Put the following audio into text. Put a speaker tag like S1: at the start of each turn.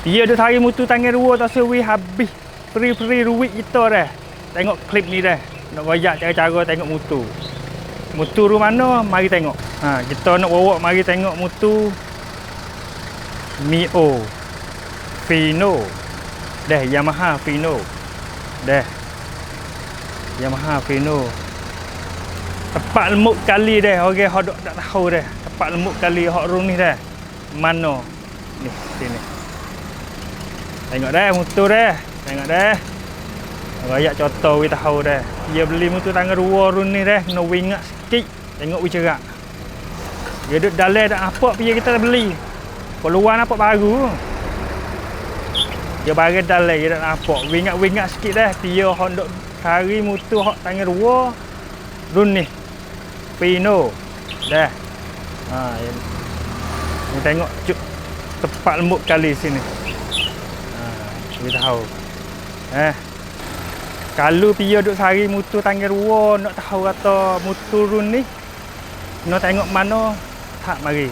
S1: Dia duk cari mutu tangan dua tak sewi habis. Free-free ruwit kita dah. Tengok klip ni dah. Nak royak cara-cara tengok mutu. Mutu ru mana? Mari tengok. Ha, kita nak bawa mari tengok mutu Mio Fino. Dah Yamaha Fino. Dah. Yamaha Fino. Tepat lemuk kali dah. Orang okay, hok tak tahu dah. Tepat lemuk kali room ni dah. Mana? Ni sini. Tengok dah motor dah. Tengok dah. Rayak contoh kita tahu dah. Dia beli motor tangga dua run ni dah. Kena wingat sikit. Tengok wih cerak. Dia duduk dalam dah apa pergi kita beli. Keluar nampak baru. Dia barang dalam dia dah nampak. Wingat-wingat sikit dah. Dia hok duk cari motor hok tangga dua. Run ni. Pino. Dah. Ha, ya. Ni tengok cuk tepat lembut kali sini. Kita tahu. Eh. Kalau pia duk sari mutu tangga dua nak tahu kata mutu run ni nak tengok mana tak mari